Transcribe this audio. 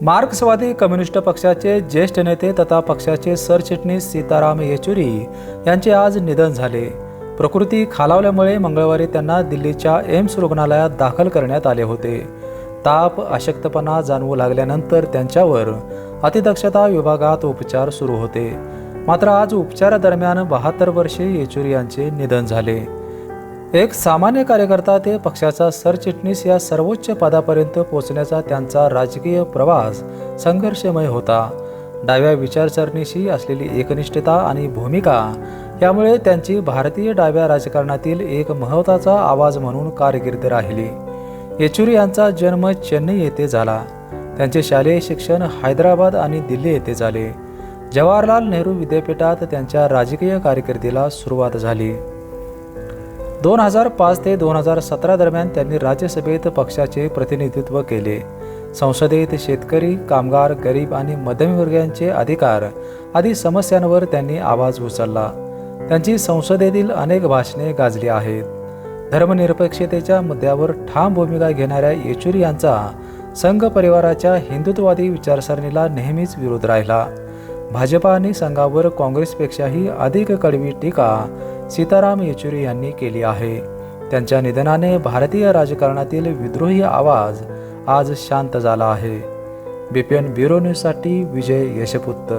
मार्क्सवादी कम्युनिस्ट पक्षाचे ज्येष्ठ नेते तथा पक्षाचे सरचिटणीस सीताराम येचुरी यांचे आज निधन झाले. प्रकृती खालावल्यामुळे मंगळवारी त्यांना दिल्लीच्या एम्स रुग्णालयात दाखल करण्यात आले होते. ताप अशक्तपणा जाणवू लागल्यानंतर त्यांच्यावर अतिदक्षता विभागात उपचार सुरू होते. मात्र आज उपचारादरम्यान बहात्तर वर्षे येचुरी यांचे निधन झाले. एक सामान्य कार्यकर्ता ते पक्षाचा सरचिटणीस या सर्वोच्च पदापर्यंत पोहोचण्याचा त्यांचा राजकीय प्रवास संघर्षमय होता. डाव्या विचारसरणीशी असलेली एकनिष्ठता आणि भूमिका यामुळे त्यांची भारतीय डाव्या राजकारणातील एक महत्त्वाचा आवाज म्हणून कारकीर्द राहिली. येचुरी यांचा जन्म चेन्नई येथे झाला. त्यांचे शालेय शिक्षण हैदराबाद आणि दिल्ली येथे झाले. जवाहरलाल नेहरू विद्यापीठात त्यांच्या राजकीय कारकिर्दीला सुरुवात झाली. दोन हजार पाच ते दोन हजार सतरा दरम्यान त्यांनी राज्यसभेत पक्षाचे प्रतिनिधित्व केले. संसदेत शेतकरी कामगार गरीब आणि मध्यमवर्गीयांचे अधिकार आदी समस्यांवर त्यांनी आवाज उचलला. त्यांची संसदेतील अनेक भाषणे गाजली आहेत. धर्मनिरपेक्षतेच्या मुद्द्यावर ठाम भूमिका घेणाऱ्या येचुरी यांचा संघ परिवाराच्या हिंदुत्ववादी विचारसरणीला नेहमीच विरोध राहिला. भाजपा आणि संघावर काँग्रेसपेक्षाही अधिक कडवी टीका सीताराम येचुरी यांनी केली आहे. त्यांच्या निधनाने भारतीय राजकारणातील विद्रोही आवाज आज शांत झाला आहे. बीपीएन ब्युरो न्यूजसाठी विजय यशपुत्त.